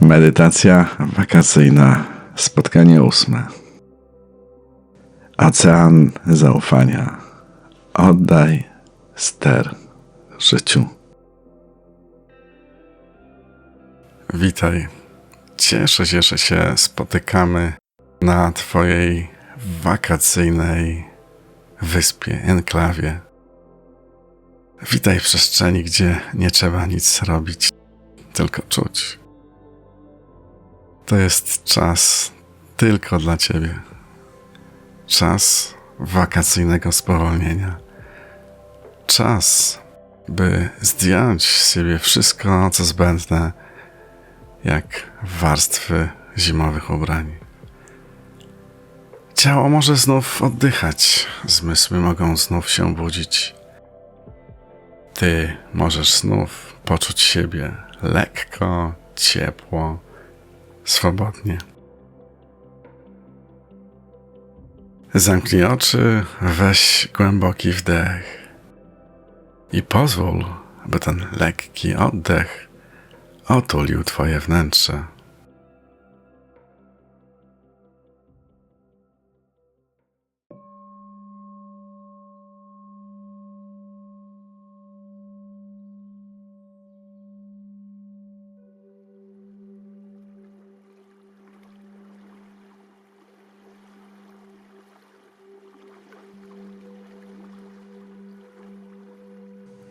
Medytacja wakacyjna, spotkanie ósme. Ocean zaufania. Oddaj ster życiu. Witaj. Cieszę się, że się spotykamy na Twojej wakacyjnej wyspie, enklawie. Witaj w przestrzeni, gdzie nie trzeba nic robić, tylko czuć. To jest czas tylko dla Ciebie. Czas wakacyjnego spowolnienia. Czas, by zdjąć z siebie wszystko, co zbędne, jak warstwy zimowych ubrań. Ciało może znów oddychać, zmysły mogą znów się budzić. Ty możesz znów poczuć siebie lekko, ciepło, swobodnie. Zamknij oczy, weź głęboki wdech i pozwól, by ten lekki oddech otulił Twoje wnętrze.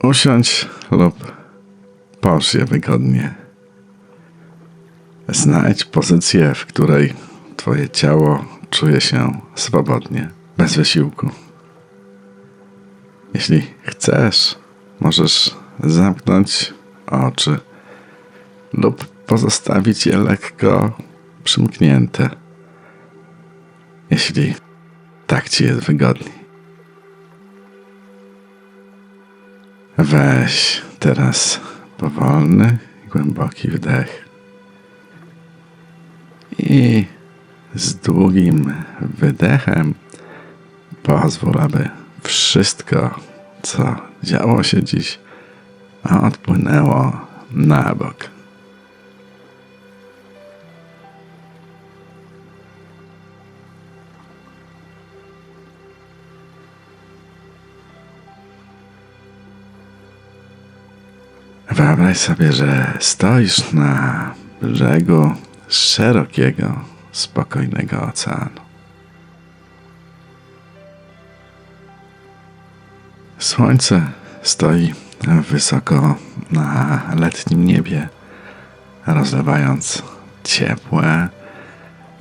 Usiądź lub połóż się wygodnie. Znajdź pozycję, w której Twoje ciało czuje się swobodnie, bez wysiłku. Jeśli chcesz, możesz zamknąć oczy lub pozostawić je lekko przymknięte, jeśli tak Ci jest wygodniej. Weź teraz powolny, głęboki wdech i z długim wydechem pozwól, aby wszystko, co działo się dziś, odpłynęło na bok. Wyobraź sobie, że stoisz na brzegu szerokiego, spokojnego oceanu. Słońce stoi wysoko na letnim niebie, rozlewając ciepłe,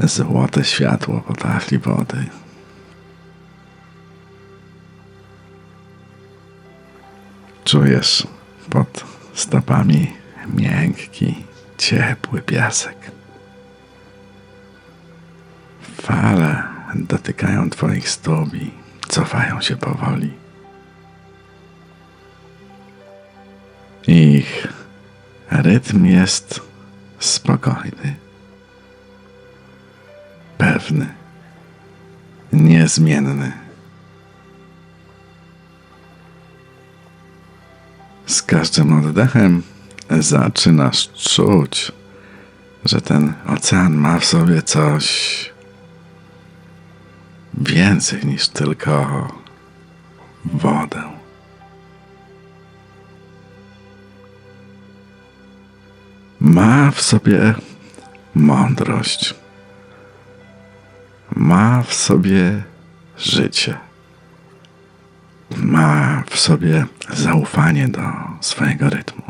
złote światło po tafli wody. Czujesz pod stopami miękki, ciepły piasek. Fale dotykają Twoich stóp i cofają się powoli. Ich rytm jest spokojny, pewny, niezmienny. Z każdym oddechem zaczynasz czuć, że ten ocean ma w sobie coś więcej niż tylko wodę. Ma w sobie mądrość. Ma w sobie życie. Ma w sobie zaufanie do swojego rytmu.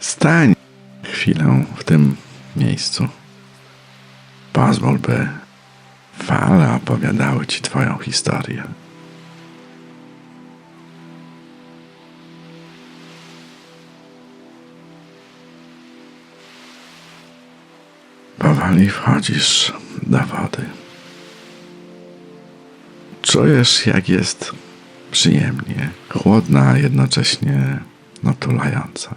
Stań chwilę w tym miejscu. Pozwól, by fale opowiadały ci Twoją historię. Powoli wchodzisz do wody. Czujesz, jak jest przyjemnie, chłodna, a jednocześnie otulająca.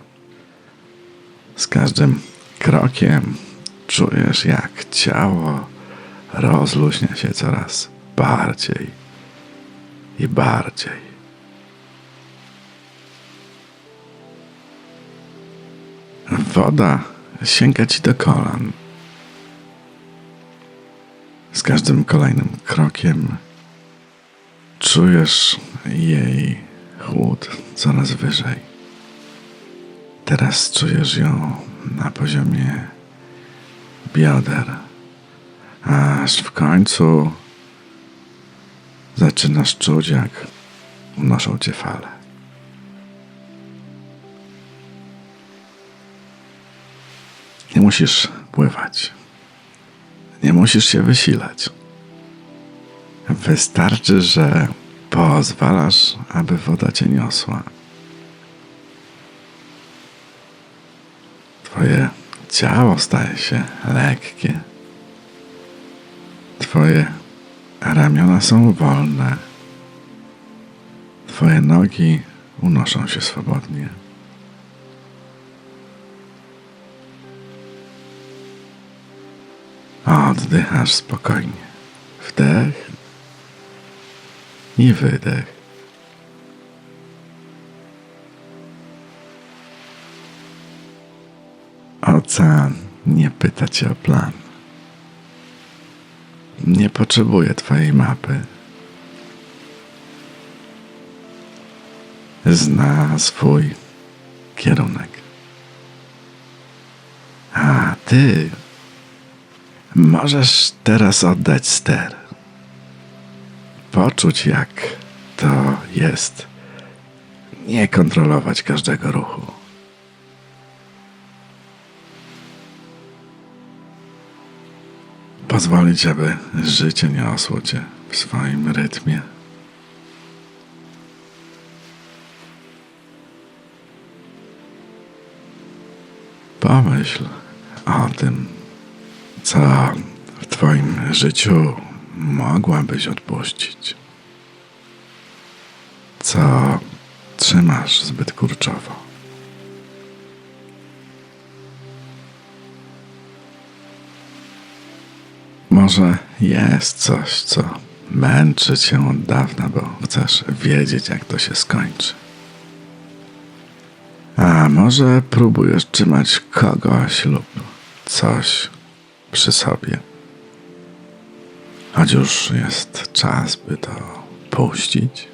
Z każdym krokiem czujesz, jak ciało rozluźnia się coraz bardziej i bardziej. Woda sięga ci do kolan. Każdym kolejnym krokiem czujesz jej chłód coraz wyżej. Teraz czujesz ją na poziomie bioder, aż w końcu zaczynasz czuć, jak unoszą cię fale. Nie musisz pływać. Nie musisz się wysilać. Wystarczy, że pozwalasz, aby woda cię niosła. Twoje ciało staje się lekkie. Twoje ramiona są wolne. Twoje nogi unoszą się swobodnie. Oddychasz spokojnie. Wdech i wydech. Ocean nie pyta cię o plan. Nie potrzebuje twojej mapy. Zna swój kierunek. A ty możesz teraz oddać ster. Poczuć, jak to jest nie kontrolować każdego ruchu. Pozwolić, aby życie niosło cię w swoim rytmie. Pomyśl o tym, co w Twoim życiu mogłabyś odpuścić. Co trzymasz zbyt kurczowo. Może jest coś, co męczy cię od dawna, bo chcesz wiedzieć, jak to się skończy. A może próbujesz trzymać kogoś lub coś przy sobie. Choć już jest czas, by to puścić.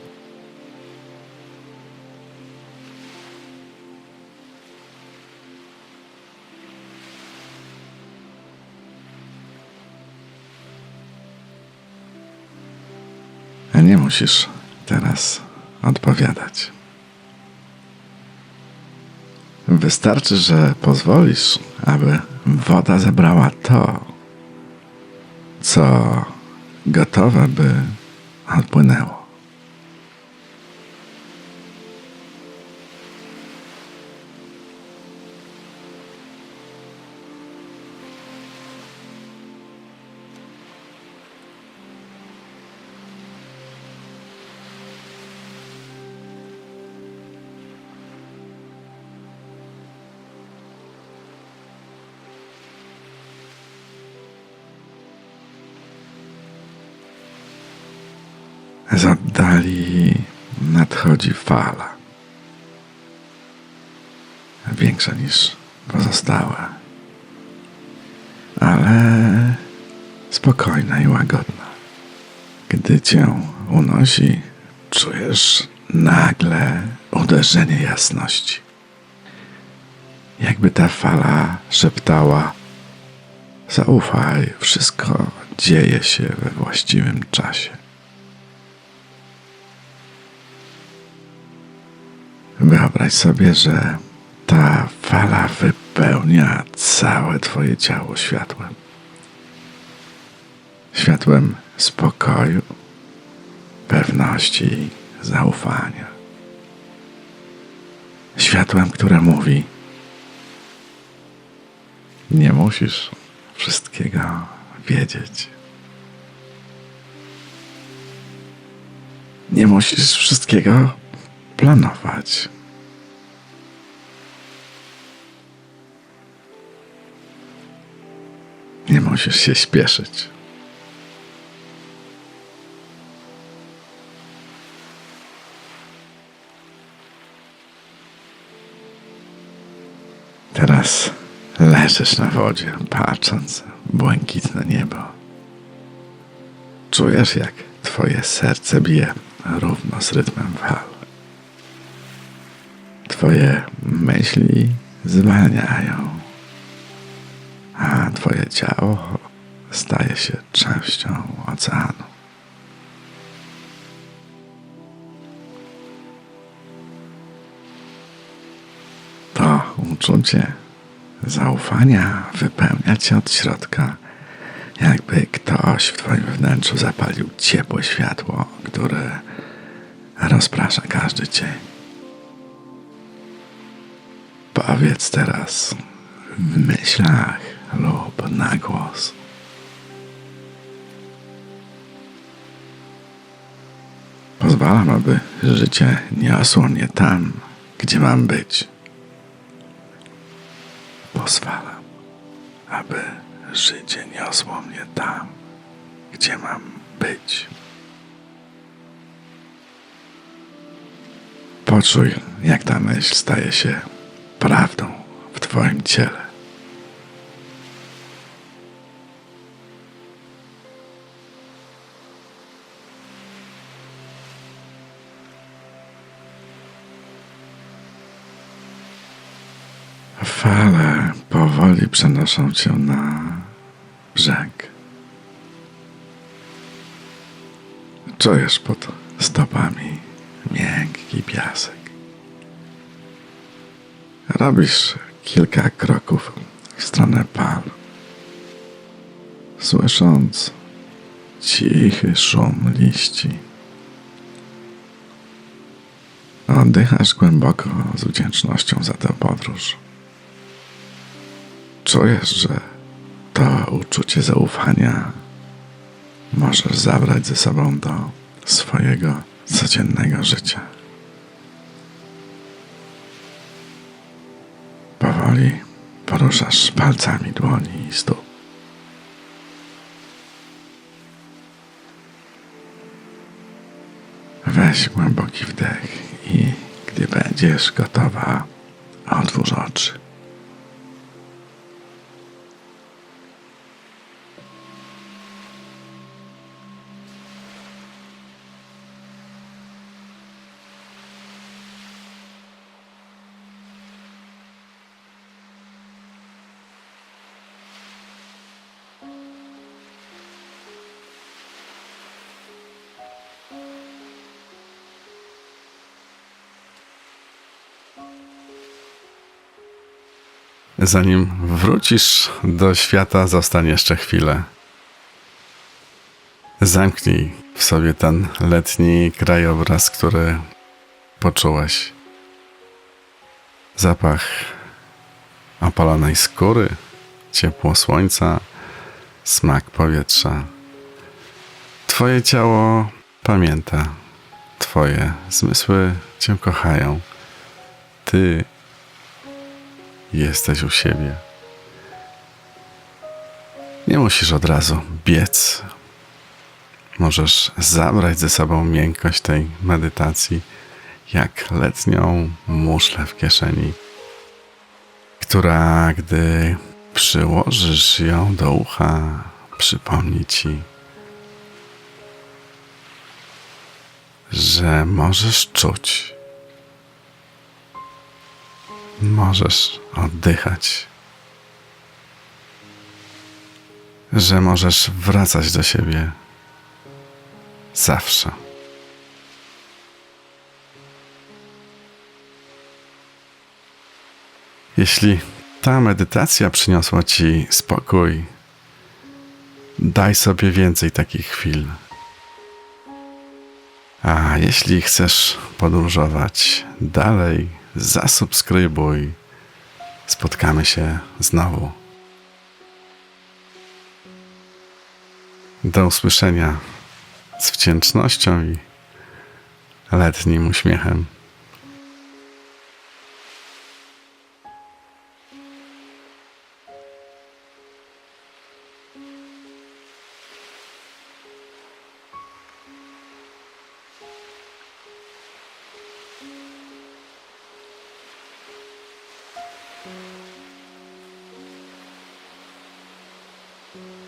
Nie musisz teraz odpowiadać. Wystarczy, że pozwolisz, aby woda zebrała to, co gotowe, by odpłynęło. Z oddali nadchodzi fala. Większa niż pozostałe. Ale spokojna i łagodna. Gdy cię unosi, czujesz nagle uderzenie jasności. Jakby ta fala szeptała: Zaufaj, wszystko dzieje się we właściwym czasie. Wyobraź sobie, że ta fala wypełnia całe Twoje ciało światłem. Światłem spokoju, pewności zaufania. Światłem, które mówi: Nie musisz wszystkiego wiedzieć. Nie musisz wszystkiego planować. Nie musisz się śpieszyć. Teraz leżysz na wodzie, patrząc w błękitne niebo. Czujesz, jak twoje serce bije równo z rytmem fal. Twoje myśli zwalniają, a twoje ciało staje się częścią oceanu. To uczucie zaufania wypełnia cię od środka, jakby ktoś w twoim wnętrzu zapalił ciepłe światło, które rozprasza każdy cień. Powiedz teraz w myślach lub na głos. Pozwalam, aby życie niosło mnie tam, gdzie mam być. Pozwalam, aby życie niosło mnie tam, gdzie mam być. Poczuj, jak ta myśl staje się prawdą w Twoim ciele. Fale powoli przenoszą cię na brzeg. Czujesz pod stopami miękki piasek. Robisz kilka kroków w stronę pal, słysząc cichy szum liści. Oddychasz głęboko z wdzięcznością za tę podróż. Czujesz, że to uczucie zaufania możesz zabrać ze sobą do swojego codziennego życia. Powoli poruszasz palcami dłoni i stóp. Weź głęboki wdech i gdy będziesz gotowa, otwórz oczy. Zanim wrócisz do świata, zostań jeszcze chwilę. Zamknij w sobie ten letni krajobraz, który poczułeś. Zapach opalonej skóry, ciepło słońca, smak powietrza. Twoje ciało pamięta, Twoje zmysły Cię kochają. Ty jesteś u siebie. Nie musisz od razu biec. Możesz zabrać ze sobą miękkość tej medytacji, jak letnią muszlę w kieszeni, która, gdy przyłożysz ją do ucha, przypomni ci, że możesz czuć, możesz oddychać, że możesz wracać do siebie zawsze. Jeśli ta medytacja przyniosła ci spokój, daj sobie więcej takich chwil. A jeśli chcesz podróżować dalej, zasubskrybuj. Spotkamy się znowu. Do usłyszenia z wdzięcznością i letnim uśmiechem. Mm-hmm.